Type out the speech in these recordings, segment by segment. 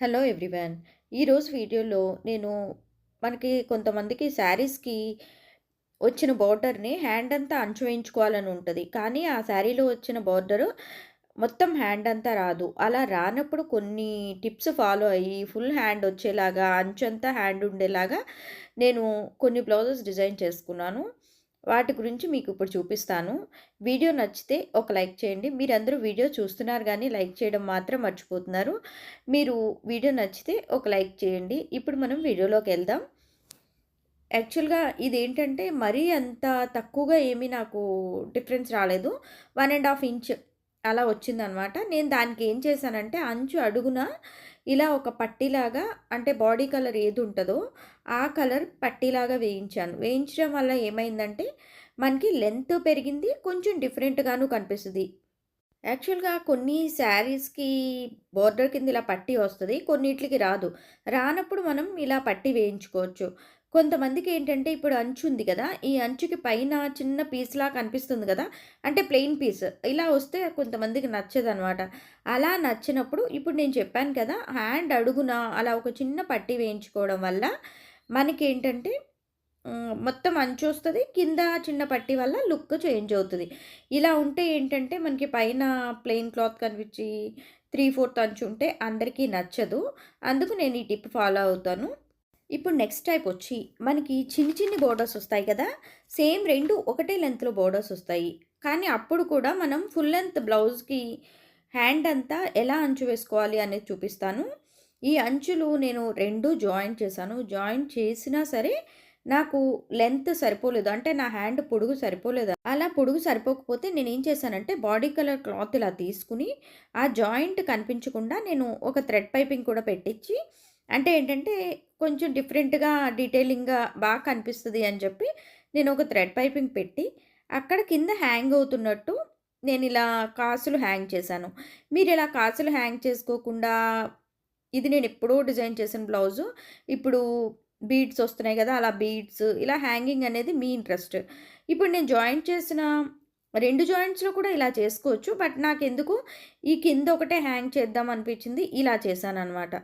Hello everyone. ఈరోజు వీడియోలో నేను మనకి కొంతమందికి శారీస్‌కి వచ్చిన బోర్డర్‌ని హ్యాండ్ అంతా అంచు వేయించుకోవాలని ఉంటుంది కానీ ఆ శారీలో వచ్చిన బార్డర్ మొత్తం హ్యాండ్ అంతా రాదు. అలా రానప్పుడు కొన్ని టిప్స్ ఫాలో అయ్యి ఫుల్ హ్యాండ్ వచ్చేలాగా, అంచంతా హ్యాండ్ ఉండేలాగా నేను కొన్ని బ్లౌజెస్ డిజైన్ చేసుకున్నాను. వాటి గురించి మీకు ఇప్పుడు చూపిస్తాను. వీడియో నచ్చితే ఒక లైక్ చేయండి. మీరందరూ వీడియో చూస్తున్నారు కానీ లైక్ చేయడం మాత్రం మర్చిపోతున్నారు. మీరు వీడియో నచ్చితే ఒక లైక్ చేయండి. ఇప్పుడు మనం వీడియోలోకి వెళ్దాం యాక్చువల్‌గా ఇదేంటంటే మరీ అంత తక్కువగా ఏమీ నాకు డిఫరెన్స్ రాలేదు. వన్ అండ్ హాఫ్ ఇంచ్ అలా వచ్చిందనమాట. నేను దానికి ఏం చేశానంటే అంచు అడుగున ఇలా ఒక పట్టీలాగా అంటే బాడీ కలర్ ఏది ఉంటుందో ఆ కలర్ పట్టీలాగా వేయించాను. వేయించడం వల్ల ఏమైందంటే మనకి లెంత్ పెరిగింది. కొంచెం డిఫరెంట్‌గాను కనిపిస్తుంది యాక్చువల్‌గా కొన్ని శారీస్‌కి బోర్డర్ కింద ఇలా పట్టీ వస్తుంది కొన్నిటికి రాదు. రానప్పుడు మనం ఇలా పట్టి వేయించుకోవచ్చు. కొంతమందికి ఏంటంటే ఇప్పుడు అంచు ఉంది కదా ఈ అంచుకి పైన చిన్న పీస్‌లా కనిపిస్తుంది కదా అంటే ప్లెయిన్ పీస్. ఇలా వస్తే కొంతమందికి నచ్చదనమాట. అలా నచ్చినప్పుడు ఇప్పుడు నేను చెప్పాను కదా! హ్యాండ్ అడుగున అలా ఒక చిన్న పట్టీ వేయించుకోవడం వల్ల మనకేంటంటే ఏంటంటే మొత్తం వస్తుంది కింద చిన్న పట్టి వల్ల లుక్ చేంజ్ అవుతుంది ఇలా ఉంటే ఏంటంటే మనకి పైన ప్లెయిన్ క్లాత్ కనిపించి 3/4 అంచు ఉంటే అందరికీ నచ్చదు. అందుకు నేను ఈ టిప్ ఫాలో అవుతాను. ఇప్పుడు నెక్స్ట్ టైప్ వచ్చి మనకి చిన్ని చిన్ని బోర్డర్స్ వస్తాయి కదా! సేమ్ రెండు ఒకటే లెంత్లో బోర్డర్స్ వస్తాయి. కానీ అప్పుడు కూడా మనం ఫుల్ లెంత్ బ్లౌజ్‌కి హ్యాండ్ అంతా ఎలా అంచు వేసుకోవాలి అనేది చూపిస్తాను. ఈ అంచులు నేను రెండు జాయింట్ చేశాను. జాయింట్ చేసినా సరే నాకు లెంత్ సరిపోలేదు. అంటే నా హ్యాండ్ పొడుగు సరిపోలేదు. అలా పొడుగు సరిపోకపోతే నేను ఏం చేశానంటే బాడీ కలర్ క్లాత్ ఇలా తీసుకొని ఆ జాయింట్ కనిపించకుండా నేను ఒక థ్రెడ్ పైపింగ్ కూడా పెట్టించి అంటే ఏంటంటే కొంచెం డిఫరెంట్‌గా డీటెయిలింగ్‌గా బాగా కనిపిస్తుంది అని చెప్పి నేను ఒక థ్రెడ్ పైపింగ్ పెట్టి అక్కడ కింద హ్యాంగ్ అవుతున్నట్టు నేను ఇలా కాసులు హ్యాంగ్ చేశాను. మీరు ఇలా కాసులు హ్యాంగ్ చేసుకోకుండా ఇది నేను ఎప్పుడో డిజైన్ చేసిన బ్లౌజు. ఇప్పుడు బీడ్స్ వస్తున్నాయి కదా అలా బీడ్స్ ఇలా హ్యాంగింగ్ అనేది మీ ఇంట్రెస్ట్. ఇప్పుడు నేను జాయింట్ చేసిన రెండు జాయింట్స్‌లో కూడా ఇలా చేసుకోవచ్చు. బట్ నాకు ఎందుకు ఈ కింద ఒకటే హ్యాంగ్ చేద్దాం అనిపించింది. ఇలా చేశాను అనమాట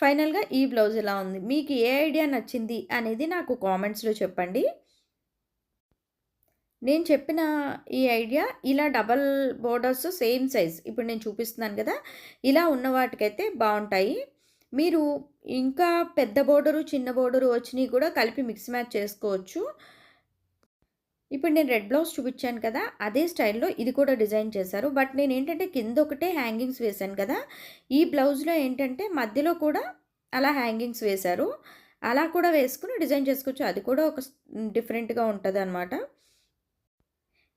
ఫైనల్‌గా ఈ బ్లౌజ్ ఇలా ఉంది. మీకు ఏ ఐడియా నచ్చింది అనేది నాకు కామెంట్స్‌లో చెప్పండి. నేను చెప్పిన ఈ ఐడియా ఇలా డబల్ బోర్డర్స్ సేమ్ సైజ్ ఇప్పుడు నేను చూపిస్తున్నాను కదా ఇలా ఉన్న వాటికైతే బాగుంటాయి మీరు ఇంకా పెద్ద బోర్డరు, చిన్న బోర్డరు వచ్చినవి కూడా కలిపి మిక్స్ మ్యాచ్ చేసుకోవచ్చు. ఇప్పుడు నేను రెడ్ బ్లౌజ్ చూపించాను కదా! అదే స్టైల్‌లో ఇది కూడా డిజైన్ చేశారు. బట్ నేను ఏంటంటే కింద ఒకటే హ్యాంగింగ్స్ వేశాను కదా! ఈ బ్లౌజ్‌లో ఏంటంటే మధ్యలో కూడా అలా హ్యాంగింగ్స్ వేశారు. అలా కూడా వేసుకుని డిజైన్ చేసుకోవచ్చు. అది కూడా ఒక డిఫరెంట్గా డిఫరెంట్‌గా అనమాట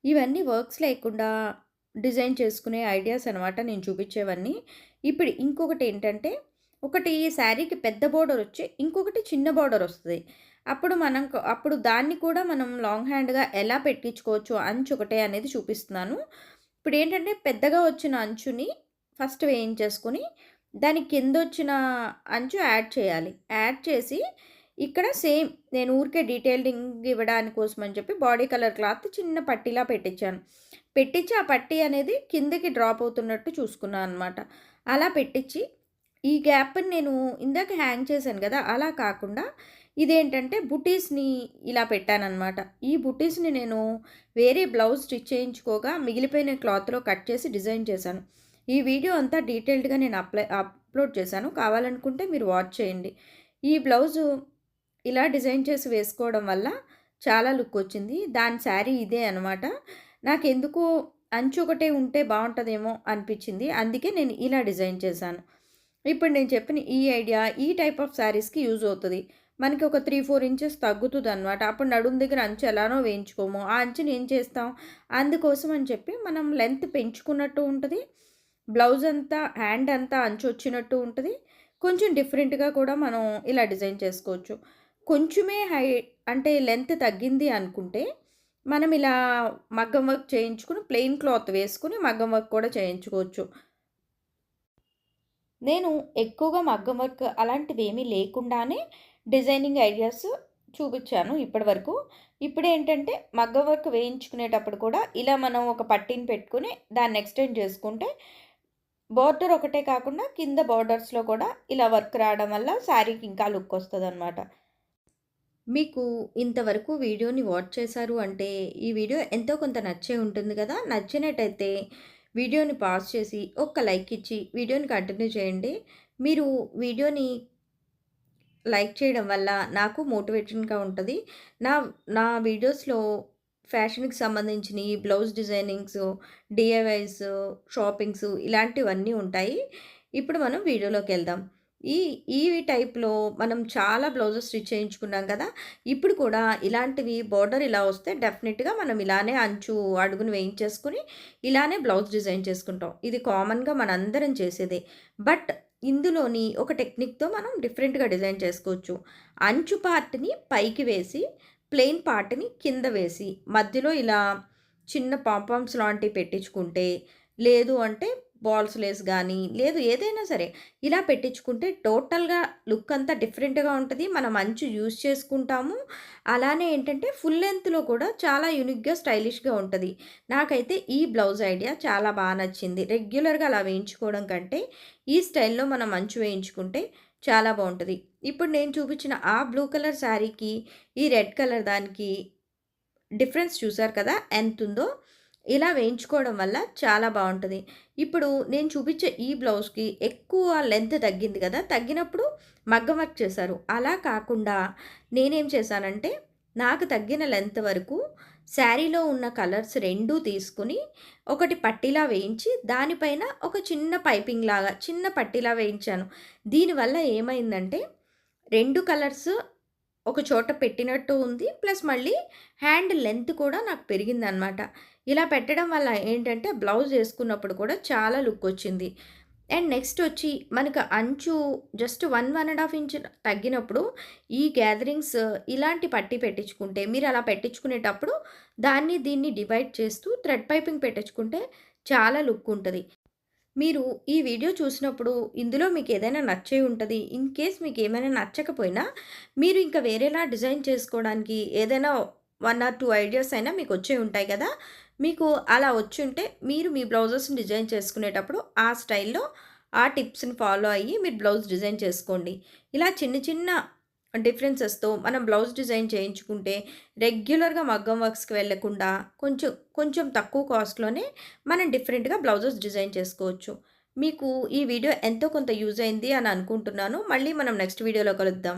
ఇవన్నీ వర్క్స్ లేకుండా డిజైన్ చేసుకునే ఐడియాస్ అనమాట నేను చూపించేవన్నీ. ఇప్పుడు ఇంకొకటి ఏంటంటే ఒకటి శారీకి పెద్ద బోర్డర్ వచ్చి ఇంకొకటి చిన్న బోర్డర్ వస్తుంది అప్పుడు మనం అప్పుడు దాన్ని కూడా మనం లాంగ్ హ్యాండ్‌గా ఎలా పెట్టించుకోవచ్చు అంచు ఒకటే అనేది చూపిస్తున్నాను. ఇప్పుడు ఏంటంటే పెద్దగా వచ్చిన అంచుని ఫస్ట్ వేయించేసుకొని దాని కింద వచ్చిన అంచు యాడ్ చేయాలి. యాడ్ చేసి ఇక్కడ సేమ్ నేను ఊరికే డీటెయిలింగ్ ఇవ్వడానికి కోసం అని చెప్పి బాడీ కలర్ క్లాత్ చిన్న పట్టీలా పెట్టించాను. పెట్టించి ఆ పట్టీ అనేది కిందకి డ్రాప్ అవుతున్నట్టు చూసుకున్నాను అనమాట. అలా పెట్టించి ఈ గ్యాప్‌ని నేను ఇందాక హ్యాంగ్ చేశాను కదా అలా కాకుండా ఇదేంటంటే బుటీస్‌ని ఇలా పెట్టాననమాట. ఈ బుటీస్‌ని నేను వేరే బ్లౌజ్ స్టిచ్ చేయించుకోగా మిగిలిపోయిన క్లాత్‌లో కట్ చేసి డిజైన్ చేశాను. ఈ వీడియో అంతా డీటెయిల్డ్‌గా నేను అప్లై అప్‌లోడ్ చేశాను. కావాలనుకుంటే మీరు వాచ్ చేయండి. ఈ బ్లౌజు ఇలా డిజైన్ చేసి వేసుకోవడం వల్ల చాలా లుక్ వచ్చింది. దాని శారీ ఇదే అనమాట. నాకెందుకో అంచు ఒకటే ఉంటే బాగుంటుందేమో అనిపించింది. అందుకే నేను ఇలా డిజైన్ చేశాను. ఇప్పుడు నేను చెప్పిన ఈ ఐడియా ఈ టైప్ ఆఫ్ శారీస్‌కి యూజ్ అవుతుంది మనకి ఒక 3, 4 ఇంచెస్ తగ్గుతుంది అనమాట అప్పుడు నడుము దగ్గర అంచు ఎలానో వేయించుకోము. ఆ అంచుని ఏం చేస్తాం? అందుకోసం అని చెప్పి మనం లెంత్ పెంచుకున్నట్టు ఉంటుంది బ్లౌజ్ అంతా హ్యాండ్ అంతా అంచు వచ్చినట్టు ఉంటుంది కొంచెం డిఫరెంట్‌గా కూడా మనం ఇలా డిజైన్ చేసుకోవచ్చు. కొంచెమే హై అంటే లెంత్ తగ్గింది అనుకుంటే మనం ఇలా మగ్గం వర్క్ చేయించుకుని ప్లెయిన్ క్లాత్ వేసుకుని మగ్గం వర్క్ కూడా చేయించుకోవచ్చు. నేను ఎక్కువగా మగ్గం వర్క్ అలాంటివి ఏమీ లేకుండానే డిజైనింగ్ ఐడియాస్ చూపించాను ఇప్పటివరకు. ఇప్పుడేంటంటే మగ్గం వర్క్ వేయించుకునేటప్పుడు కూడా ఇలా మనం ఒక పట్టీని పెట్టుకొని దాన్ని ఎక్స్టెండ్ చేసుకుంటే బార్డర్ ఒకటే కాకుండా కింద బోర్డర్స్‌లో కూడా ఇలా వర్క్ రావడం వల్ల శారీకి ఇంకా లుక్ వస్తుంది అనమాట మీకు ఇంతవరకు వీడియోని వాచ్ చేశారు అంటే, ఈ వీడియో ఎంతో కొంత నచ్చే ఉంటుంది కదా నచ్చినట్టయితే వీడియోని పాస్ చేసి, ఒక్క లైక్ ఇచ్చి వీడియోని కంటిన్యూ చేయండి. మీరు వీడియోని లైక్ చేయడం వల్ల నాకు మోటివేషన్‌గా ఉంటుంది నా నా వీడియోస్‌లో ఫ్యాషన్‌కి సంబంధించినవి బ్లౌజ్ డిజైనింగ్స్, డిఐవైస్ షాపింగ్స్ ఇలాంటివన్నీ ఉంటాయి. ఇప్పుడు మనం వీడియోలోకి వెళ్దాం ఈ ఈ టైప్‌లో మనం చాలా బ్లౌజెస్ స్టిచ్ చేయించుకున్నాం కదా! ఇప్పుడు కూడా ఇలాంటివి బోర్డర్ ఇలా వస్తే డెఫినెట్గా మనం ఇలానే అంచు అడుగును వేయించేసుకొని, ఇలానే బ్లౌజ్ డిజైన్ చేసుకుంటాం. ఇది కామన్‌గా మనందరం చేసేదే. బట్ ఇందులోని ఒక టెక్నిక్‌తో మనం డిఫరెంట్‌గా డిజైన్ చేసుకోవచ్చు. అంచు పార్ట్‌ని పైకి వేసి, ప్లెయిన్ పార్ట్‌ని కింద వేసి, మధ్యలో ఇలా చిన్న పాంపామ్స్ లాంటివి పెట్టించుకుంటే, లేదు అంటే బాల్స్ లేస్ కానీ లేదు ఏదైనా సరే ఇలా పెట్టించుకుంటే టోటల్‌గా లుక్ అంతా డిఫరెంట్‌గా ఉంటుంది మనం అంచు యూజ్ చేసుకుంటాము. అలానే ఏంటంటే ఫుల్ లెంత్లో కూడా చాలా యూనిక్‌గా, స్టైలిష్‌గా ఉంటుంది నాకైతే ఈ బ్లౌజ్ ఐడియా చాలా బాగా నచ్చింది. రెగ్యులర్‌గా అలా వేయించుకోవడం కంటే, ఈ స్టైల్‌లో మనం అంచు వేయించుకుంటే చాలా బాగుంటుంది ఇప్పుడు నేను చూపించిన ఆ బ్లూ కలర్ శారీకి, ఈ రెడ్ కలర్ దానికి డిఫరెన్స్ చూసారు కదా! ఎంతుందో. ఇలా వేయించుకోవడం వల్ల చాలా బాగుంటుంది ఇప్పుడు నేను చూపించే ఈ బ్లౌజ్‌కి ఎక్కువ లెంత్ తగ్గింది కదా తగ్గినప్పుడు మగ్గం వర్క్ చేశారు. అలా కాకుండా నేనేం చేశానంటే, నాకు తగ్గిన లెంత్ వరకు శారీలో ఉన్న కలర్స్ 2 తీసుకొని, ఒకటి పట్టీలా వేయించి, దానిపైన ఒక చిన్న పైపింగ్ లాగా, చిన్న పట్టీలా వేయించాను. దీనివల్ల ఏమైందంటే, రెండు కలర్స్ ఒక చోట పెట్టినట్టు ఉంది. ప్లస్ మళ్ళీ హ్యాండ్ లెంత్ కూడా నాకు పెరిగిందనమాట. ఇలా పెట్టడం వల్ల ఏంటంటే, బ్లౌజ్ వేసుకున్నప్పుడు కూడా చాలా లుక్ వచ్చింది. అండ్ నెక్స్ట్ వచ్చి మనకు అంచు జస్ట్ 1, 1 ½ ఇంచ్ తగ్గినప్పుడు, ఈ గ్యాదరింగ్స్ ఇలాంటి పట్టీ పెట్టించుకుంటే, మీరు అలా పెట్టించుకునేటప్పుడు దాన్ని, దీన్ని డివైడ్ చేస్తూ థ్రెడ్ పైపింగ్ పెట్టించుకుంటే చాలా లుక్ ఉంటుంది మీరు ఈ వీడియో చూసినప్పుడు ఇందులో మీకు ఏదైనా నచ్చే ఉంటుంది ఇన్ కేస్ మీకు ఏమైనా నచ్చకపోయినా, మీరు ఇంకా వేరేలా డిజైన్ చేసుకోవడానికి ఏదైనా వన్ ఆర్ టూ ఐడియాస్ అయినా మీకు వచ్చే ఉంటాయి కదా! మీకు అలా వచ్చి ఉంటే మీరు మీ బ్లౌజెస్‌ని డిజైన్ చేసుకునేటప్పుడు ఆ స్టైల్‌లో ఆ టిప్స్‌ని ఫాలో అయ్యి మీరు బ్లౌజ్ డిజైన్ చేసుకోండి. ఇలా చిన్న, చిన్న డిఫరెన్సెస్‌తో మనం బ్లౌజ్ డిజైన్ చేయించుకుంటే, రెగ్యులర్‌గా మగ్గం వర్క్స్‌కి వెళ్ళకుండా కొంచెం, కొంచెం తక్కువ కాస్ట్‌లోనే మనం డిఫరెంట్‌గా బ్లౌజెస్ డిజైన్ చేసుకోవచ్చు. మీకు ఈ వీడియో ఎంతో కొంత యూజ్ అయింది అని అనుకుంటున్నాను. మళ్ళీ మనం నెక్స్ట్ వీడియోలో కలుద్దాం.